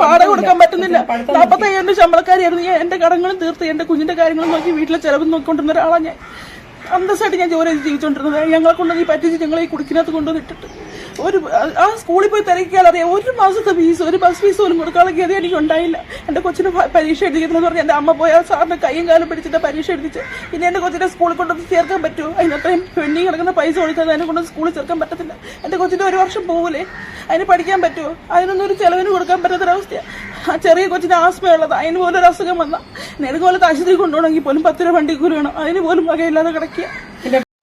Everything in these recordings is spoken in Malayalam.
വാടക കൊടുക്കാൻ പറ്റുന്നില്ല. പഠിത്തം നാപ്പത്തയ്യായിരം ശമ്പളക്കാരിയായിരുന്നു. ഞാൻ എന്റെ കടങ്ങളും തീർത്ത് എന്റെ കുഞ്ഞിന്റെ കാര്യങ്ങളും നോക്കി വീട്ടിലെ ചെലവ് നോക്കിക്കൊണ്ടിരുന്ന ഒരാളാണ് ഞാൻ. അന്തസ്സായിട്ട് ഞാൻ ജോലി ചെയ്ത് ജീവിച്ചോണ്ടിരുന്നത്. ഞങ്ങളെ കൊണ്ട് നീ പറ്റിച്ച് ഞങ്ങളെ ഈ കുടിക്കിനകത്ത് കൊണ്ടുവന്നിട്ടിട്ട് ഒരു ആ സ്കൂളിൽ പോയി തിരക്കിയാൽ അറിയാം ഒരു മാസത്തെ ഫീസ് ഒരു ബസ് ഫീസ് പോലും കൊടുക്കാനുള്ള ഗതി എനിക്ക് ഉണ്ടായില്ല എന്റെ കൊച്ചിന് പരീക്ഷ എഴുതിയെന്ന് പറഞ്ഞ് എന്റെ അമ്മ പോയ സാറിന് കൈയും കാലും പിടിച്ചിട്ട് പരീക്ഷ എഴുതിച്ച് ഇനി എന്റെ കൊച്ചിനെ സ്കൂളിൽ കൊണ്ടുവന്ന് ചേർക്കാൻ പറ്റുമോ? അതിനത്രയും പെണ്ണി കിടക്കുന്ന പൈസ കൊടുക്കാതെ അതിനെ കൊണ്ട് സ്കൂളിൽ ചേർക്കാൻ പറ്റത്തില്ല. എന്റെ കൊച്ചിന്റെ ഒരു വർഷം പോകൂലേ അതിന് പഠിക്കാൻ പറ്റുമോ? അതിനൊന്നും ഒരു ചെലവിന് കൊടുക്കാൻ പറ്റാത്തൊരവസ്ഥയാണ് ആ ചെറിയ കൊച്ചിന് ആസ്മയുള്ളത്. അതിന് പോലും ഒരു അസുഖം വന്നാൽ നെടുകോലത്ത് ആശുപത്രി കൊണ്ടുപോകണമെങ്കിൽ പോലും പത്ത് രൂപ വണ്ടി കൂലി വേണം. അതിന് പോലും വകയില്ലാതെ കിടക്കുക.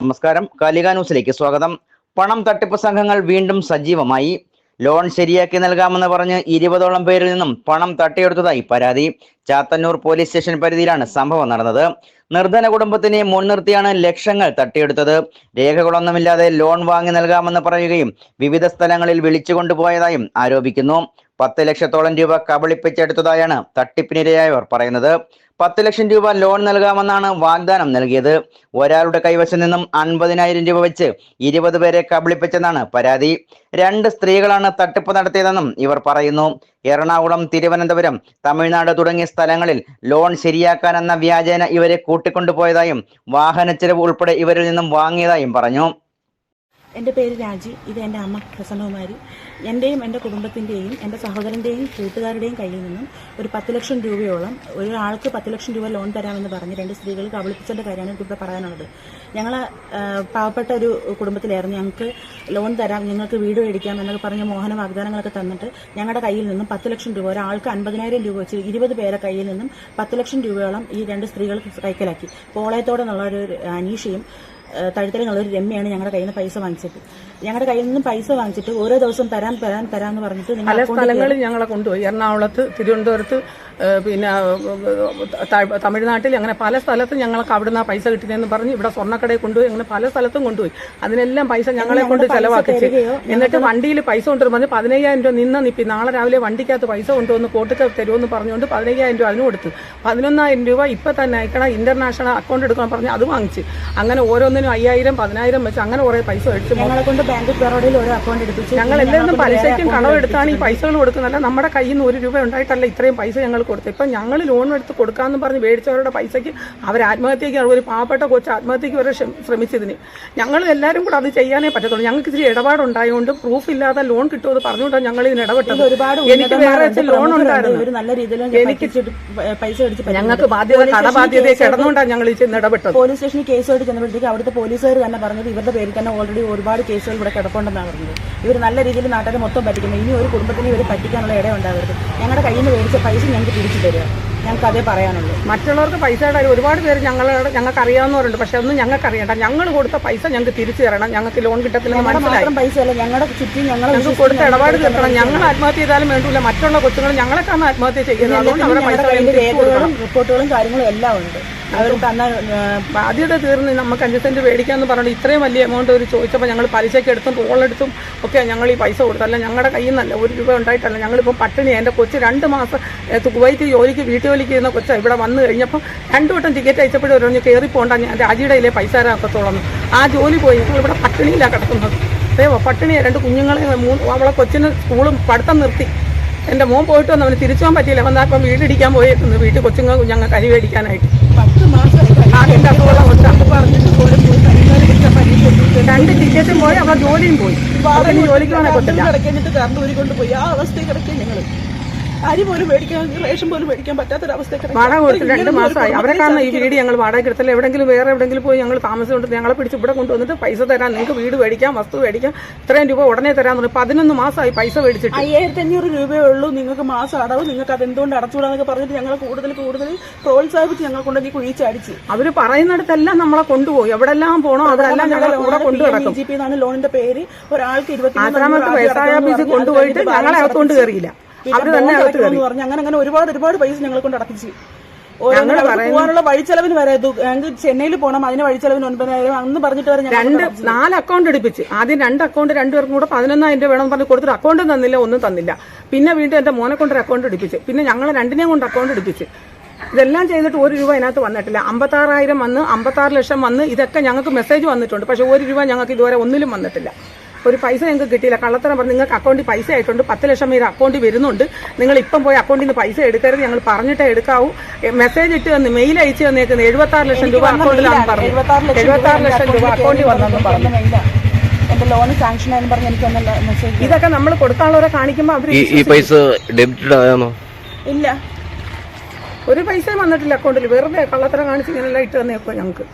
നമസ്കാരം. കാലിക ന്യൂസിലേക്ക് സ്വാഗതം. പണം തട്ടിപ്പ് സംഘങ്ങൾ വീണ്ടും സജീവമായി. ലോൺ ശരിയാക്കി നൽകാമെന്ന് പറഞ്ഞ് ഇരുപതോളം പേരിൽ നിന്നും പണം തട്ടിയെടുത്തതായി പരാതി. ചാത്തന്നൂർ പോലീസ് സ്റ്റേഷൻ പരിധിയിലാണ് സംഭവം നടന്നത്. നിർധന കുടുംബത്തിനെ മുൻനിർത്തിയാണ് ലക്ഷങ്ങൾ തട്ടിയെടുത്തത്. രേഖകളൊന്നുമില്ലാതെ ലോൺ വാങ്ങി നൽകാമെന്ന് പറയുകയും വിവിധ സ്ഥലങ്ങളിൽ വിളിച്ചുകൊണ്ടുപോയതായും ആരോപിക്കുന്നു. പത്ത് ലക്ഷത്തോളം രൂപ കബളിപ്പിച്ചെടുത്തതായാണ് തട്ടിപ്പിനിരയായവർ പറയുന്നത്. പത്ത് ലക്ഷം രൂപ ലോൺ നൽകാമെന്നാണ് വാഗ്ദാനം നൽകിയത്. ഒരാളുടെ കൈവശം നിന്നും അൻപതിനായിരം രൂപ വെച്ച് ഇരുപത് പേരെ കബളിപ്പിച്ചെന്നാണ് പരാതി. രണ്ട് സ്ത്രീകളാണ് തട്ടിപ്പ് നടത്തിയതെന്നും ഇവർ പറയുന്നു. എറണാകുളം തിരുവനന്തപുരം തമിഴ്നാട് തുടങ്ങിയ സ്ഥലങ്ങളിൽ ലോൺ ശരിയാക്കാനെന്ന വ്യാജേന ഇവരെ കൂട്ടിക്കൊണ്ടുപോയതായും വാഹനച്ചെലവ് ഉൾപ്പെടെ ഇവരിൽ നിന്നും വാങ്ങിയതായും പറഞ്ഞു. എന്റെ പേര് രാജി. ഇത് എന്റെ അമ്മ പ്രസന്നകുമാരി. എന്റെയും എന്റെ കുടുംബത്തിന്റെയും എന്റെ സഹോദരന്റെയും കൂട്ടുകാരുടെയും കയ്യിൽ നിന്നും ഒരു പത്ത് ലക്ഷം രൂപയോളം ഒരാൾക്ക് പത്ത് ലക്ഷം രൂപ ലോൺ തരാമെന്ന് പറഞ്ഞ് രണ്ട് സ്ത്രീകൾ കബളിപ്പിച്ചതിന്റെ കാര്യമാണ് എനിക്കിവിടെ പറയാനുള്ളത്. ഞങ്ങൾ പാവപ്പെട്ട ഒരു കുടുംബത്തിലായിരുന്നു. ഞങ്ങൾക്ക് ലോൺ തരാം ഞങ്ങൾക്ക് വീട് മേടിക്കാം എന്നൊക്കെ പറഞ്ഞ മോഹന വാഗ്ദാനങ്ങളൊക്കെ തന്നിട്ട് ഞങ്ങളുടെ കയ്യിൽ നിന്നും പത്ത് ലക്ഷം രൂപ ഒരാൾക്ക് അൻപതിനായിരം രൂപ വെച്ച് ഇരുപത് പേരെ കയ്യിൽ നിന്നും പത്ത് ലക്ഷം രൂപയോളം ഈ രണ്ട് സ്ത്രീകൾ കൈക്കലാക്കി. പോളയത്തോടെ എന്നുള്ള ഒരു അനീഷയും തഴുത്തലിനുള്ള ഒരു രമ്യാണ് ഞങ്ങളുടെ കയ്യിൽ നിന്ന് പൈസ വാങ്ങിച്ചിട്ട്. ഞങ്ങളുടെ കയ്യിൽ നിന്ന് പൈസ വാങ്ങിച്ചിട്ട് ഓരോ ദിവസം തരാൻ തരാൻ തരാന്ന് പറഞ്ഞിട്ട് നിങ്ങൾ പല സ്ഥലങ്ങളിൽ ഞങ്ങളെ കൊണ്ടുപോയി. എറണാകുളത്ത് തിരുവനന്തപുരത്ത് പിന്നെ തമിഴ്നാട്ടിൽ അങ്ങനെ പല സ്ഥലത്തും ഞങ്ങൾക്ക് അവിടുന്ന് ആ പൈസ കിട്ടുന്നതെന്ന് പറഞ്ഞ് ഇവിടെ സ്വർണക്കടയിൽ കൊണ്ടുപോയി. അങ്ങനെ പല സ്ഥലത്തും കൊണ്ടുപോയി. അതിനെല്ലാം പൈസ ഞങ്ങളെ കൊണ്ട് ചെലവാക്കിച്ച് എന്നിട്ട് വണ്ടിയിൽ പൈസ കൊണ്ടുവരും. പറഞ്ഞ് പതിനയ്യായിരം രൂപ നിന്ന നിപ്പി നാളെ രാവിലെ വണ്ടിക്കകത്ത് പൈസ കൊണ്ടുവന്ന് കോട്ടക്ക് തരുമെന്ന് പറഞ്ഞുകൊണ്ട് പതിനയ്യായിരം രൂപ അതിന് കൊടുത്തു. പതിനൊന്നായിരം രൂപ ഇപ്പം തന്നെ അയക്കണം ഇന്റർനാഷണൽ അക്കൗണ്ട് എടുക്കണം പറഞ്ഞ് അത് വാങ്ങിച്ച്. അങ്ങനെ ഓരോന്നിനും അയ്യായിരം പതിനായിരം വെച്ച് അങ്ങനെ കുറെ പൈസ മേടിച്ച് ഞങ്ങളെ കൊണ്ട് ബാങ്ക് ബറോഡയിൽ ഒരു അക്കൗണ്ട് എടുപ്പിച്ചു. ഞങ്ങൾ എല്ലാവരും പലിശയ്ക്കും കടമെടുത്താണ് ഈ പൈസകൾ കൊടുക്കുന്നത്. നമ്മുടെ കയ്യിൽ നിന്ന് ഒരു രൂപ ഉണ്ടായിട്ടല്ല ഇത്രയും പൈസ ഞങ്ങൾ കൊടുത്തു ഇപ്പം ഞങ്ങൾ ലോൺ എടുത്ത് കൊടുക്കാമെന്ന് പറഞ്ഞ് മേടിച്ചവരുടെ പൈസയ്ക്ക് അവർ ആത്മഹത്യയ്ക്ക് ഒരു പാവപ്പെട്ട കൊച്ചു ആത്മഹത്യയ്ക്ക് വരെ ശ്രമിച്ചതിന്. ഞങ്ങൾ എല്ലാവരും കൂടെ അത് ചെയ്യാനേ പറ്റത്തുള്ളൂ. ഞങ്ങൾക്ക് ഇച്ചിരി ഇടപാടുണ്ടായതുകൊണ്ട് പ്രൂഫ് ഇല്ലാതെ ലോൺ കിട്ടുമെന്ന് പറഞ്ഞുകൊണ്ടാണ് ഞങ്ങൾ ഇതിന് ഇടപെട്ടത്. ഒരുപാട് എനിക്ക് വേറെ ലോൺ ഉണ്ടായിരുന്നു ഒരു നല്ല രീതിയിൽ എനിക്ക് പൈസ. ഞങ്ങൾക്ക് ബാധ്യത കടബാധ്യതയെ കിടന്നുകൊണ്ടാണ് ഞങ്ങൾ ചെന്ന് ഇടപെട്ടത്. പോലീസ് സ്റ്റേഷനിൽ കേസ് കേസുമായിട്ട് ചെന്നപ്പോഴത്തേക്ക് അവിടുത്തെ പോലീസുകാർ തന്നെ പറഞ്ഞത് ഇവരുടെ പേരിൽ തന്നെ ഓൾറെഡി ഒരുപാട് കേസുകൾ ഇവിടെ കിടപ്പുണ്ടെന്നാണ് പറഞ്ഞത്. ഇവർ നല്ല രീതിയിൽ നാട്ടുകാരെ മൊത്തം പറ്റിക്കുന്നത് ഇനി ഒരു കുടുംബത്തിന് ഇവർ പറ്റിക്കാനുള്ള ഇട ഉണ്ടാവരുത്. ഞങ്ങളുടെ കയ്യിൽ നിന്ന് മേടിച്ച പൈസ ഞങ്ങൾക്ക് തിരിച്ചു തരിക. ഞങ്ങൾക്ക് അതേ പറയാനുള്ളൂ. മറ്റുള്ളവർക്ക് പൈസ ഇടാൻ ഒരുപാട് പേര് ഞങ്ങളുടെ ഞങ്ങൾക്ക് അറിയാവുന്നവരുണ്ട് പക്ഷെ ഒന്നും ഞങ്ങൾക്ക് അറിയണ്ട. ഞങ്ങൾ കൊടുത്ത പൈസ ഞങ്ങൾക്ക് തിരിച്ചു തരണം. ഞങ്ങൾക്ക് ലോൺ കിട്ടത്തില്ല മനസ്സിലായി. പൈസ അല്ല ഞങ്ങളുടെ ചുറ്റും ഞങ്ങൾ ഞങ്ങൾക്ക് കൊടുത്ത ഇടപാട് തീർക്കണം. ഞങ്ങൾ ആത്മഹത്യ ചെയ്താലും വേണ്ടില്ല മറ്റുള്ള കൊച്ചുങ്ങൾ ഞങ്ങളെ കാരണം ആത്മഹത്യ ചെയ്യുന്നത്. അതുകൊണ്ട് അവരുടെ പൈസ. രേഖകളും റിപ്പോർട്ടുകളും കാര്യങ്ങളും എല്ലാം ഉണ്ട്. അവർ തന്ന ബാധ്യത തീർന്ന് നമുക്ക് അഞ്ച് സെന്റ് മേടിക്കാമെന്ന് പറഞ്ഞിട്ട് ഇത്രയും വലിയ എമൗണ്ട് അവർ ചോദിച്ചപ്പോൾ ഞങ്ങൾ പലിശയ്ക്ക് എടുത്തും ടോളെടുത്തും ഒക്കെ ഞങ്ങൾ ഈ പൈസ കൊടുത്തല്ല ഞങ്ങളുടെ കയ്യിൽ നിന്നല്ല ഒരു രൂപ ഉണ്ടായിട്ടല്ല. ഞങ്ങളിപ്പോൾ പട്ടിണി എന്റെ കൊച്ച് രണ്ട് മാസം കുവൈറ്റ് ജോലിക്ക് വീട്ടു ജോലിക്ക് ചെയ്യുന്ന കൊച്ചാണ് ഇവിടെ വന്നു കഴിഞ്ഞപ്പോൾ രണ്ടു വട്ടം ടിക്കറ്റ് അയച്ചപ്പോഴും ഒരു കയറി പോകണ്ട ഞാൻ രാജിയുടെ ഇല്ലേ പൈസ തരാക്കത്തോളം ആ ജോലി പോയി. ഞങ്ങൾ ഇവിടെ പട്ടിണിയിലാണ് കിടക്കുന്നത്. അതേ പട്ടിണിയെ രണ്ട് കുഞ്ഞുങ്ങളെ മൂന്ന് അവളെ കൊച്ചിന് സ്കൂളും പഠിത്തം നിർത്തി. എന്റെ മോൻ പോയിട്ട് വന്ന് അവന് തിരിച്ചു പോകാൻ പറ്റിയില്ല. അവൻ അപ്പം വീടിടിക്കാൻ പോയിരുന്നു വീട്ടിൽ കൊച്ചുങ്ങൾ ഞങ്ങൾ കരി മേടിക്കാനായിട്ട്. പത്ത് മാസം പോയി. രണ്ട് ടിക്കറ്റും പോയി അവളെ ജോലിയും പോയി. ജോലിക്ക് പോകാൻ കൊത്തില്ല കിടക്കേണ്ടിട്ട് കറണ്ട് ഊരി കൊണ്ടുപോയി ആ അവസ്ഥയിൽ കിടക്കുക ഞങ്ങൾ അരി പോലും മേടിക്കാൻ റേഷൻ പോലും മേടിക്കാൻ പറ്റാത്തൊരവസ്ഥ വാടക കൊടുത്ത് രണ്ട് മാസമായി. അവരെ കാരണം ഈ വീട് ഞങ്ങൾ വാടക എടുത്തല്ല എവിടെങ്കിലും വേറെ എവിടെങ്കിലും പോയി ഞങ്ങൾ താമസിച്ചുകൊണ്ട് ഞങ്ങളെ പിടിച്ച് ഇവിടെ കൊണ്ടുവന്നിട്ട് പൈസ തരാൻ നിങ്ങൾക്ക് വീട് മേടിക്കാം വസ്തു മേടിക്കാം ഇത്രയും രൂപ ഉടനെ തരാൻ പറഞ്ഞു പതിനൊന്ന് മാസമായി പൈസ മേടിച്ചിട്ട്. അയ്യായിരത്തി അഞ്ഞൂറ് രൂപയേ ഉള്ളൂ നിങ്ങൾക്ക് മാസം അടവ്. നിങ്ങൾക്ക് അത് എന്തുകൊണ്ട് അടച്ചുകൂടാന്നൊക്കെ പറഞ്ഞിട്ട് ഞങ്ങൾ കൂടുതൽ കൂടുതൽ പ്രോത്സാഹിപ്പിച്ച് ഞങ്ങൾ കൊണ്ടുപോയി കുഴിച്ചടിച്ച് അവർ പറയുന്നിടത്തെല്ലാം നമ്മളെ കൊണ്ടുപോയി. എവിടെല്ലാം പോകണോ അവിടെല്ലാം ഞങ്ങളെ കൂടെ കൊണ്ടുനടക്കും ജി പി എന്നാണ് ലോണിന്റെ പേര്. ഒരാൾക്ക് ആശ്രാമത്ത് വയസ്സായ കൊണ്ടുപോയിട്ട് ഞങ്ങളെ അകത്തോണ്ട് കയറിയില്ല. അവർ തന്നെ പറഞ്ഞു അങ്ങനെ അങ്ങനെ ഒരുപാട് ഒരുപാട് പൈസ ഞങ്ങളെ കൊണ്ട് അടപ്പിച്ച് പോകാനുള്ള വഴി പറയുന്ന- പോകാനുള്ള വഴിച്ചെലവിന് വരെ ഞങ്ങൾക്ക് ചെന്നൈയിൽ പോകണം അതിന് വഴിച്ചെലവിന് ഒൻപതിനായിരം അന്ന് പറഞ്ഞിട്ട് വരെ രണ്ട് നാല് അക്കൗണ്ട് എടുപ്പിച്ച്. ആദ്യം രണ്ട് അക്കൗണ്ട് രണ്ടുപേർക്കും കൂടെ പതിനൊന്നായിരം രൂപ വേണമെന്ന് പറഞ്ഞ് കൊടുത്തിട്ട് അക്കൗണ്ടും തന്നില്ല ഒന്നും തന്നില്ല. പിന്നെ വീണ്ടും എന്റെ മോനെ കൊണ്ട് അക്കൗണ്ട് എടുപ്പിച്ച്. പിന്നെ ഞങ്ങൾ രണ്ടിനെയും കൊണ്ട് അക്കൗണ്ട് എടുപ്പിച്ച്. ഇതെല്ലാം ചെയ്തിട്ട് ഒരു രൂപ അതിനകത്ത് വന്നിട്ടില്ല. അമ്പത്താറായിരം വന്ന് അമ്പത്താറ് ലക്ഷം വന്ന് ഇതൊക്കെ ഞങ്ങൾക്ക് മെസ്സേജ് വന്നിട്ടുണ്ട്. പക്ഷെ ഒരു രൂപ ഞങ്ങൾക്ക് ഇതുവരെ ഒന്നിലും വന്നിട്ടില്ല. ഒരു പൈസ ഞങ്ങൾക്ക് കിട്ടിയില്ല. കള്ളത്തരം പറഞ്ഞ് നിങ്ങൾക്ക് അക്കൗണ്ടിൽ പൈസ ആയിട്ടുണ്ട്. പത്ത് ലക്ഷം പേര് അക്കൗണ്ടിൽ വരുന്നുണ്ട്. നിങ്ങൾ ഇപ്പം പോയി അക്കൗണ്ടിൽ നിന്ന് പൈസ എടുക്കരുത്. ഞങ്ങൾ പറഞ്ഞിട്ടേ എടുക്കാവൂ. മെസ്സേജ് ഇട്ട് തന്ന് മെയിൽ അയച്ചു തന്നേക്കുന്നത് എഴുപത്തി ആറ് ലക്ഷം രൂപ അക്കൗണ്ടിലാണെന്ന് പറഞ്ഞു എഴുപത്തി ആറ് ലക്ഷം രൂപ അക്കൗണ്ടിൽ വന്നെന്നും പറഞ്ഞു എന്റെ ലോൺ സാങ്ഷൻ ആയെന്ന് പറഞ്ഞ് എനിക്ക് ഒന്നല്ല മെസ്സേജ് ഇതൊക്കെ നമ്മൾ കൊടുക്കാനുള്ളവരെ കാണിക്കുമ്പോൾ അവർ ഈ പൈസ ഡെബിറ്റഡ് ആയാണോ? ഇല്ല. ഒരു പൈസയും വന്നിട്ടില്ല അക്കൗണ്ടിൽ. വെറുതെ കള്ളത്തരം കാണിച്ച് ഇങ്ങനെല്ലാം ഇട്ട് തന്നേക്കോ ഞങ്ങൾക്ക്.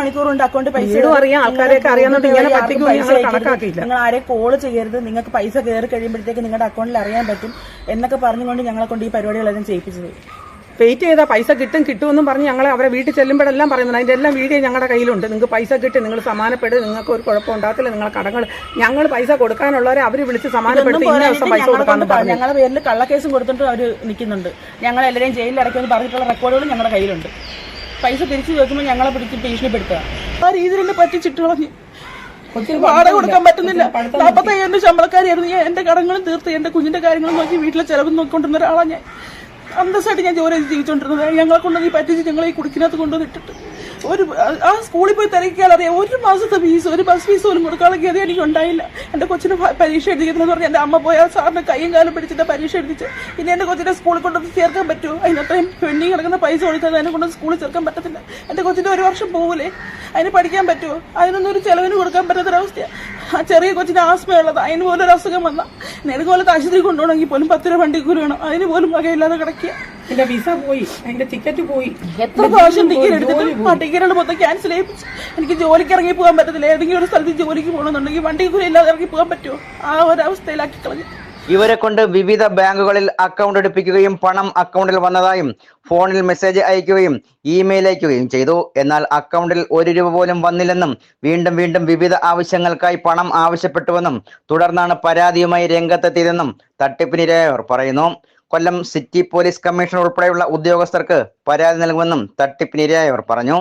മണിക്കൂർ ഉണ്ട് അക്കൗണ്ട് പൈസ വീടും. അറിയാം, ആൾക്കാരെയൊക്കെ അറിയാന്നുണ്ട്. ഇങ്ങനെ പറ്റിക്കും ഞങ്ങൾ കണക്കാക്കിയില്ല. നിങ്ങൾ ആരെ കോൾ ചെയ്യരുത്. നിങ്ങൾക്ക് പൈസ കയറി കഴിയുമ്പോഴത്തേക്ക് നിങ്ങളുടെ അക്കൗണ്ടിൽ അറിയാൻ പറ്റും എന്നൊക്കെ പറഞ്ഞുകൊണ്ട് ഞങ്ങളെ കൊണ്ട് ഈ പരിപാടികളെല്ലാം ചെയ്യിപ്പിച്ചത്. വെയിറ്റ് ചെയ്താൽ പൈസ കിട്ടും കിട്ടുമെന്നും പറഞ്ഞ് ഞങ്ങളെ അവരെ വീട്ടിൽ ചെല്ലുമ്പോഴെല്ലാം പറയുന്നത് അതിന്റെ എല്ലാം വീഡിയോ ഞങ്ങളുടെ കയ്യിലുണ്ട്. നിങ്ങൾക്ക് പൈസ കിട്ടി നിങ്ങൾ സമാനപ്പെടും നിങ്ങൾക്ക് ഒരു കുഴപ്പം ഉണ്ടാകത്തില്ല നിങ്ങളെ കടങ്ങൾ ഞങ്ങൾ പൈസ കൊടുക്കാനുള്ളവരെ അവർ വിളിച്ച് സമാനപ്പെടുത്തി ഇന്ന ദിവസം പൈസ കൊടുക്കാമെന്ന് പറഞ്ഞു. ഞങ്ങളുടെ പേരിൽ കള്ളക്കേസും കൊടുത്തിട്ട് അവർ നിൽക്കുന്നുണ്ട് ഞങ്ങൾ എല്ലാവരെയും ജയിലിൽ അടയ്ക്കുമെന്ന് പറഞ്ഞിട്ടുള്ള റെക്കോർഡുകളും ഞങ്ങളുടെ കയ്യിലുണ്ട്. പൈസ തിരിച്ചു ചോദിക്കുമ്പോൾ ഞങ്ങളെ പിടിച്ച് ഭീഷണിപ്പെടുത്തുക. ആ രീതിയിൽ പറ്റിച്ചിട്ടുള്ള വാടക കൊടുക്കാൻ പറ്റുന്നില്ല. നാൽപ്പത്തയ്യായിരം ശമ്പളക്കാരായിരുന്നു എന്റെ കടങ്ങളും തീർത്ത് എന്റെ കുഞ്ഞിന്റെ കാര്യങ്ങളും നോക്കി വീട്ടിലെ ചെലവ് നോക്കിക്കൊണ്ടിരുന്ന ഒരാളാണ് ഞാൻ. അന്തസ്സായിട്ട് ഞാൻ ജോലി ജീവിച്ചോണ്ടിരുന്നത്. ഞങ്ങളെ കൊണ്ട് ഈ പറ്റിച്ച് ഞങ്ങളെ ഈ കുടിക്കിനകത്ത് കൊണ്ടുവന്ന് ഇട്ടിട്ട് ഒരു ആ സ്കൂളിൽ പോയി തിരക്കിയാൽ അറിയാം. ഒരു മാസത്തെ ഫീസ് ഒരു ബസ് ഫീസ് പോലും കൊടുക്കാനുള്ള ഗതി എനിക്ക് ഉണ്ടായില്ല എന്റെ കൊച്ചിന് പരീക്ഷ എഴുതിക്കുന്നതെന്ന് പറഞ്ഞാൽ എന്റെ അമ്മ പോയ സാറിന് കൈയും കാലും പിടിച്ചിട്ട് പരീക്ഷ എഴുതിച്ച് ഇനി എന്റെ കൊച്ചിനെ സ്കൂളിൽ കൊണ്ടുവന്ന് ചേർക്കാൻ പറ്റുമോ അതിനത്രയും പെണ്ണി കിടക്കുന്ന പൈസ കൊടുക്കാതെ അതിനെ കൊണ്ട് സ്കൂളിൽ ചേർക്കാൻ പറ്റത്തില്ല. എന്റെ കൊച്ചിന്റെ ഒരു വർഷം പോകില്ലേ അതിന് പഠിക്കാൻ പറ്റുമോ അതിനൊന്നും ഒരു ചിലവിന് കൊടുക്കാൻ പറ്റാത്തൊരവസ്ഥയാണ് ആ ചെറിയ കൊച്ചിന് ആസ്മയുള്ളത്. അതിന് പോലും ഒരു അസുഖം വന്ന. നെടുങ്കോലത്ത് ആശുപത്രി കൊണ്ടുപോകണമെങ്കിൽ പോലും പത്ത് രൂപ വണ്ടി കൂലി വേണം. അതിന് പോലും വകയില്ലാതെ കിടക്കുക. എന്റെ വിസ പോയി. എന്റെ ടിക്കറ്റ് പോയി. എത്ര പ്രാവശ്യം ടിക്കറ്റ് എടുത്തിട്ട് ആ ടിക്കറ്റുകൾ മൊത്തം ക്യാൻസൽ ചെയ്യിപ്പിച്ചു എനിക്ക് ജോലിക്ക് ഇറങ്ങി പോകാൻ പറ്റത്തില്ല. ഏതെങ്കിലും ഒരു സ്ഥലത്ത് ജോലിക്ക് പോകണമെന്നുണ്ടെങ്കിൽ വണ്ടി കൂലി ഇല്ലാതെ ഇറങ്ങി പോകാൻ പറ്റുമോ? ആ ഒരവസ്ഥയിലാക്കി കളഞ്ഞു. ഇവരെ കൊണ്ട് വിവിധ ബാങ്കുകളിൽ അക്കൗണ്ട് എടുപ്പിക്കുകയും പണം അക്കൗണ്ടിൽ വന്നതായും ഫോണിൽ മെസ്സേജ് അയക്കുകയും ഇമെയിൽ അയക്കുകയും ചെയ്തു. എന്നാൽ അക്കൗണ്ടിൽ ഒരു രൂപ പോലും വന്നില്ലെന്നും വീണ്ടും വീണ്ടും വിവിധ ആവശ്യങ്ങൾക്കായി പണം ആവശ്യപ്പെട്ടുവെന്നും തുടർന്നാണ് പരാതിയുമായി രംഗത്തെത്തിയതെന്നും തട്ടിപ്പിനിരയായവർ പറയുന്നു. കൊല്ലം സിറ്റി പോലീസ് കമ്മീഷണർ ഉൾപ്പെടെയുള്ള ഉദ്യോഗസ്ഥർക്ക് പരാതി നൽകുമെന്നും തട്ടിപ്പിനിരയായവർ പറഞ്ഞു.